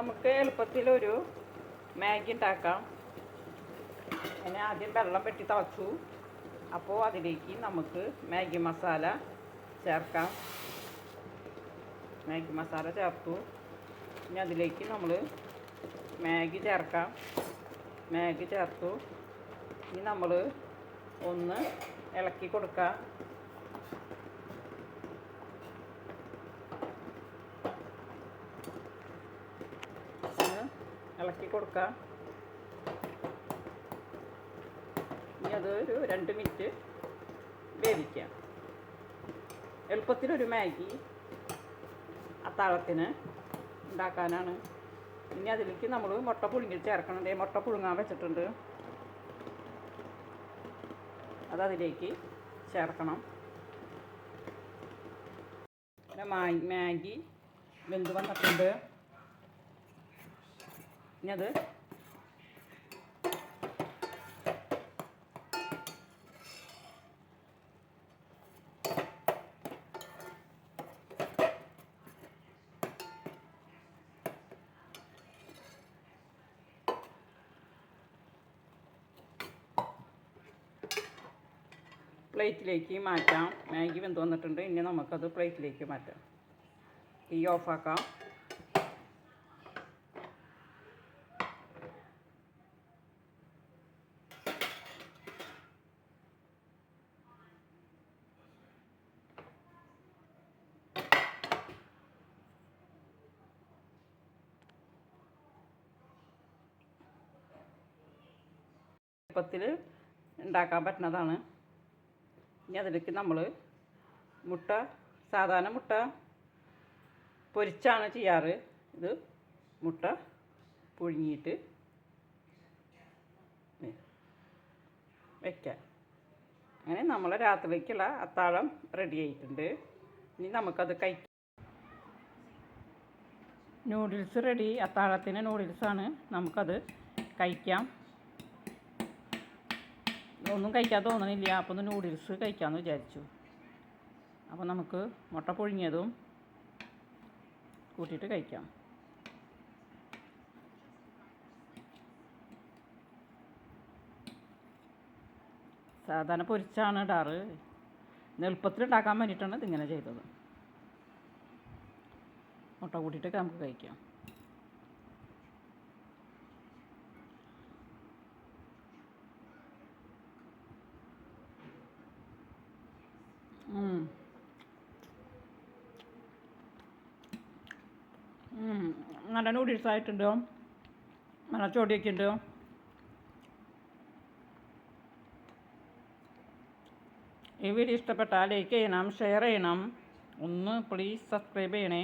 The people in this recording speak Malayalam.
നമുക്ക് എളുപ്പത്തിലൊരു മാഗി ഉണ്ടാക്കാം. അതിന് ആദ്യം വെള്ളം വെട്ടി തിളച്ചു. അപ്പോൾ അതിലേക്ക് നമുക്ക് മാഗി മസാല ചേർക്കാം. മാഗി മസാല ചേർത്തു. ഇനി അതിലേക്ക് നമ്മൾ മാഗി ചേർക്കാം. മാഗി ചേർത്തു. ഇനി നമ്മൾ ഒന്ന് ഇളക്കി കൊടുക്കാം ഒന്ന് ഇളക്കി കൊടുക്കാം. ഇനി അത് ഒരു രണ്ട് മിനിറ്റ് വേവിക്കാം. എളുപ്പത്തിലൊരു മാഗി അത്താഴത്തിന് ഉണ്ടാക്കാനാണ്. ഇനി അതിലേക്ക് നമ്മൾ മുട്ട പുഴുങ്ങി ചേർക്കണം. ദേ മുട്ട പുഴുങ്ങാൻ വെച്ചിട്ടുണ്ട്. അതതിലേക്ക് ചേർക്കണം. പിന്നെ മാ- മാഗി വെന്ത് വന്നിട്ടുണ്ട്. ഇനി അത് പ്ലേറ്റിലേക്ക് മാറ്റാം. മാഗി വെന്ത് വന്നിട്ടുണ്ട്. ഇനി നമുക്കത് പ്ലേറ്റിലേക്ക് മാറ്റാം. തീ ഓഫാക്കാം. എളുപ്പത്തിൽ ഉണ്ടാക്കാൻ പറ്റുന്നതാണ്. ഇനി അതിലേക്ക് നമ്മൾ മുട്ട സാധാരണ മുട്ട പൊരിച്ചാണ് ചെയ്യാറ്. ഇത് മുട്ട പുഴുങ്ങിയിട്ട് വയ്ക്കാം അങ്ങനെ നമ്മൾ രാത്രിക്കുള്ള അത്താഴം റെഡി ആയിട്ടുണ്ട്. ഇനി നമുക്കത് കഴിക്കാം. നൂഡിൽസ് റെഡി അത്താഴത്തിന് നൂഡിൽസാണ് നമുക്കത് കഴിക്കാം. ഒന്നും കഴിക്കാൻ തോന്നണില്ല. അപ്പോൾ ഒന്ന് നൂഡിൽസ് കഴിക്കാമെന്ന് വിചാരിച്ചു. അപ്പോൾ നമുക്ക് മുട്ട പൊഴിഞ്ഞതും കൂട്ടിയിട്ട് കഴിക്കാം. സാധാരണ പൊരിച്ചാണ് ഇടാറ്. എളുപ്പത്തിൽ ഉണ്ടാക്കാൻ വേണ്ടിയിട്ടാണ് ഇതിങ്ങനെ ചെയ്തത്. മുട്ട കൂട്ടിയിട്ട് നമുക്ക് കഴിക്കാം. നല്ല നൂഡിൽസ് ആയിട്ടുണ്ട്. ചോടിയൊക്കെ ഉണ്ട്. ഈ വീഡിയോ ഇഷ്ടപ്പെട്ടാൽ ലൈക്ക് ചെയ്യണം ഷെയർ ചെയ്യണം. ഒന്ന് പ്ലീസ് സബ്സ്ക്രൈബ് ചെയ്യണേ.